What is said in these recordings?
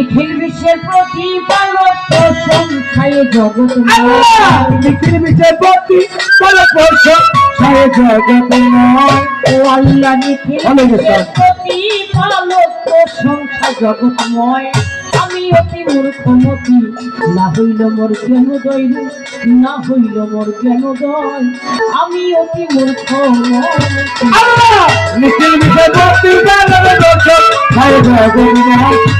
নিখিল বিশ্বের প্রতিপালক সংখ্যায় জগৎ নিখিল পড়ছ সারে জগত নয়। ও আল্লাহ নিখিল বিশ্বের। প্রতিপালক সংখ্যা জগৎময় আমি অতি মূর্খমতি না হইল মোর জ্ঞান দৈল না হইল মোর জ্ঞান দয় আমি অতি আল্লাহ! নিখিল বলে পড়ছ সারে জগৎ নয়।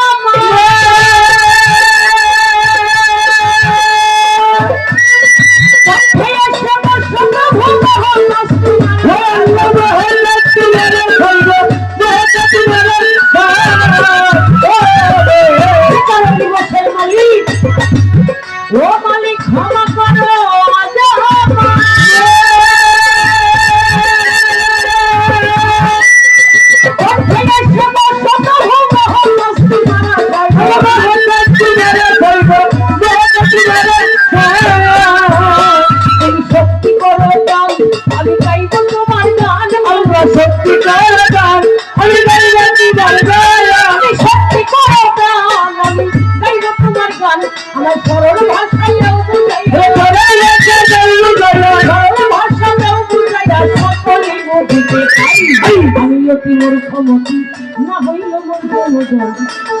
মূর্খমতি না হইল মোর জ্ঞান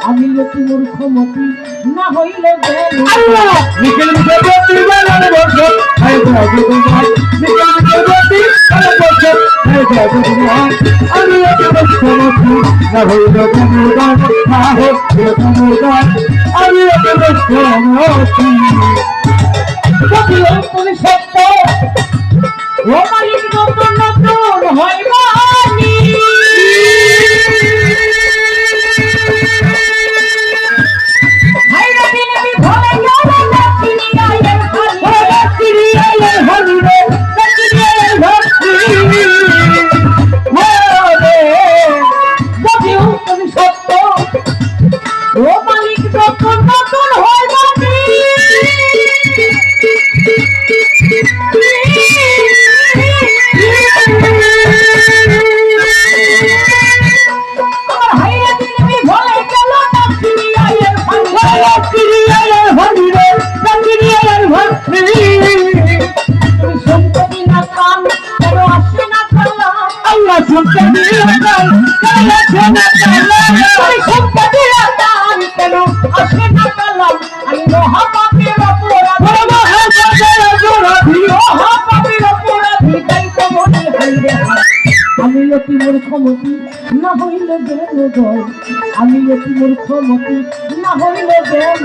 আমি অতি মূর্খমতি না হইল হায় হায় আমি না হইল না আমি সত্য ও মালিক নতুন নতুন হইবানি আমি অতি মূর্খমতি না হইল জ্ঞান জয় আমি অতি মূর্খমতি না হইল জ্ঞান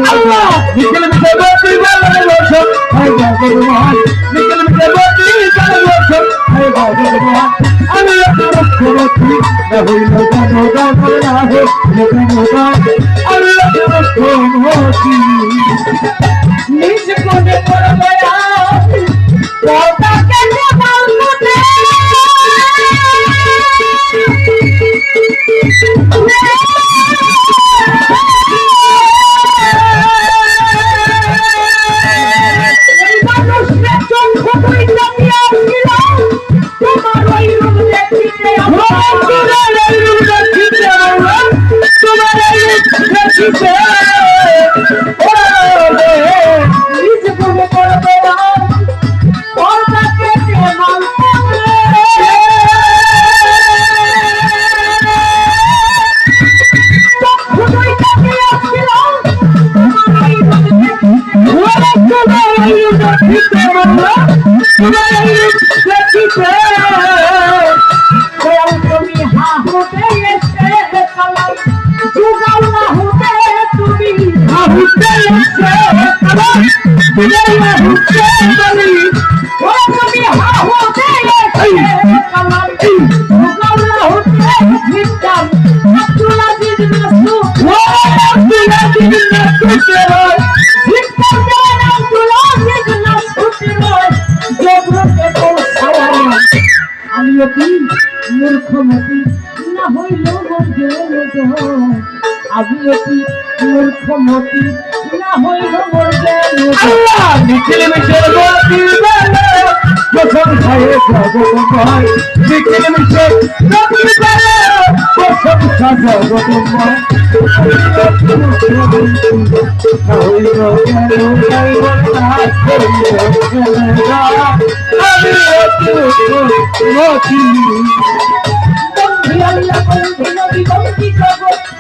মুখ্যমন্ত্রী না হইল জনগণ না হইল জনগণ আমি নিজ কোণে করবে পর্দাকে নিজ কোণে ও তুমি হা হতে আমি অতি মূর্খমতি না হইল মোর আল্লাহ! নিখিল মিশের বর্তি বেলে জগৎময় নিখিল জগৎময় আমি অতি আল্লাহ বন্ধি নবী বন্ধি জগৎ।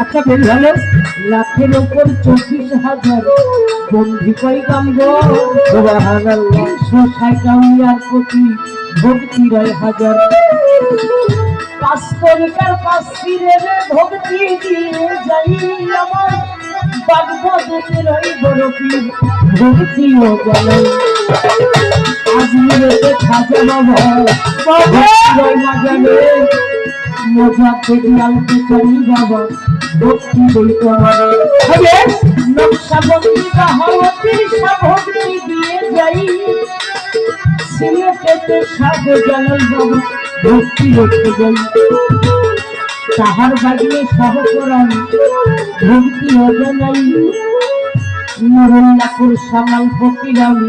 আচ্ছা ভালো লাখের ওপর চব্বিশ হাজার বন্ধি পাইগাম গো? সুবহানাল্লাহ তিনশো ষাটাউয়ার প্রতি ভক্তি রয় হাজার পাঁচ তরিকার পাঁচ পীরের ভক্তি দিয়ে যাই আমার বাগবদের রই বড় ভক্তি ও জানাই আজমিরেতে খাজা বাবা! ভক্তি রয় না জানে। মজা থেকে আলতে চাই বাবা? ভক্তি হবে নকশাবন্দি বা হওয়াতির ভক্তি দিয়ে যাই। সিলেটেতে সাধ জানাই বাবা ভক্তি রেখে যাই তাহার বাগিয়ে সহকরণ ভক্তি অজানাই। নুরুল্লাপুর সামাল ফকির আমি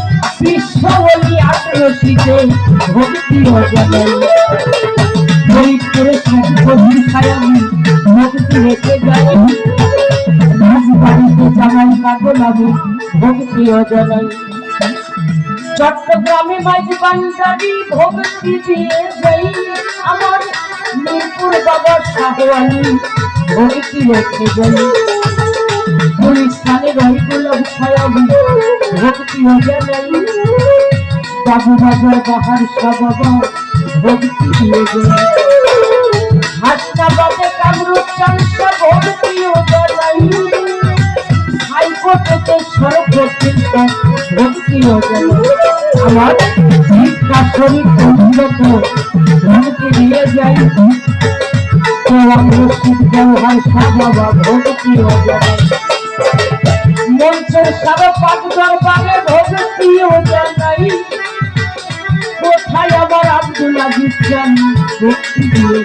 বিশ্ববলী আত্মরসিতে ভক্তি অজানাই ফরিদপুরে সাধু ছায়ামি ভক্তি অজানাই চট্টগ্রামে মিরপুর বাবা অজানাই বাবু বাজার বাহার বাবা ভক্তি দিয়ে যাই হাসনাবাদে কামরুপ চাংসা ভক্তি হাইকোর্টেতে সর্বপ্রতি ভক্তি আমার শিক্ষা শরীর উন্নত ভক্তি দিয়ে যাই মঞ্চের সারা পাক দরবারে ভক্তি অজানাই কোথায় আমার আব্দুল আজিজ খান ভক্তি দিয়ে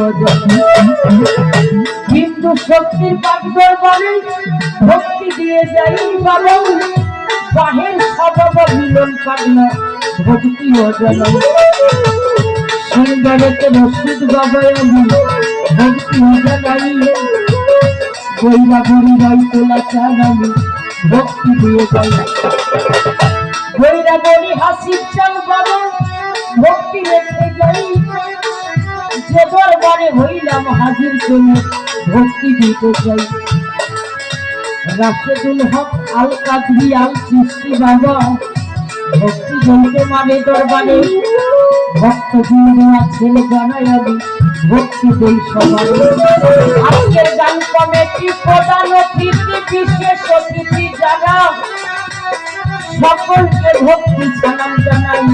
অজানাই হিন্দু শক্তির পাগদর বলে ভক্তি দিয়ে যাই বাবা বাহের সদব মিলন পাগলা। ভক্তি অজানাই সুন্দরতে রশিদ বাবা ভক্তি অজানাই গইরা গরি রাই তোলা চান আমি ভক্তি দিয়ে যাই গইরা গরি ভক্তি রেখে যাই। যে দরবারে হইলাম হাজির ভক্তি দিতে চাই রাশেদুল হক আল কাদরি আল চিস্তি বাবা, ভক্তি বলতে মানে দরবারে। ভক্ত দুনিয়া ছেলে জানাই আমি ভক্তি দেই সবাই। আজকের গান কমিটি প্রধান অতিথি, বিশেষ অতিথি যারা? সকলকে ভক্তি সালাম জানাই,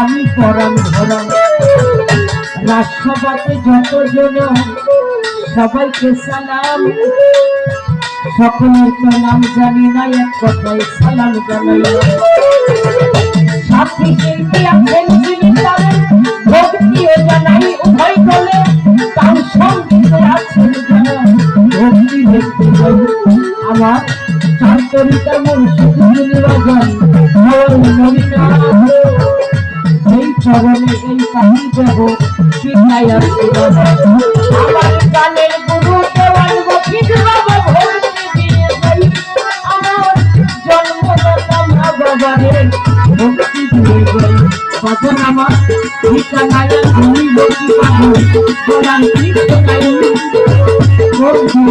আমি পরাণ ধরাম রাষ্ট্রপতি যতজন, সবাইকে সালাম। সকলের নাম জানি না, এক কথায় সালাম জানাই। সাথী শিল্পী তরিকার মুর্শিদ নির্বাচন হওয়ার নবীনা এই চরণে এই কাহিনী দেব শিখাই বাবা আমার গানের গুরু দেওয়াল বকির বাবা ভক্তি যাই আমার জন্মদাতা মা বাবারে ভক্তি দিয়ে যাই বাজন আমার ঠিকানায় তুমি বসি পাবো বলার ঠিকানায় বন্ধু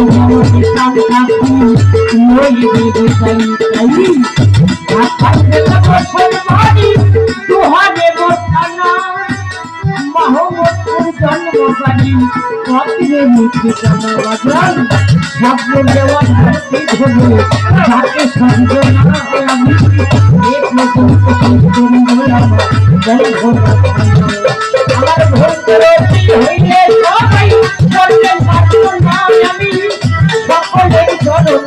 মনে কাম কাকু নই বেগে চাই চাই ঢাকায় গেলে বছর বাড়ি দুহারে বসানা মোহাম্মদপুর জন্মবাড়ি পত্রে মুখে জানা বাজান ভাগ্য দেওয়া ধরতে ধরবো যাকে সঙ্গে না হয় আমি এক নতুন করি আমার বড়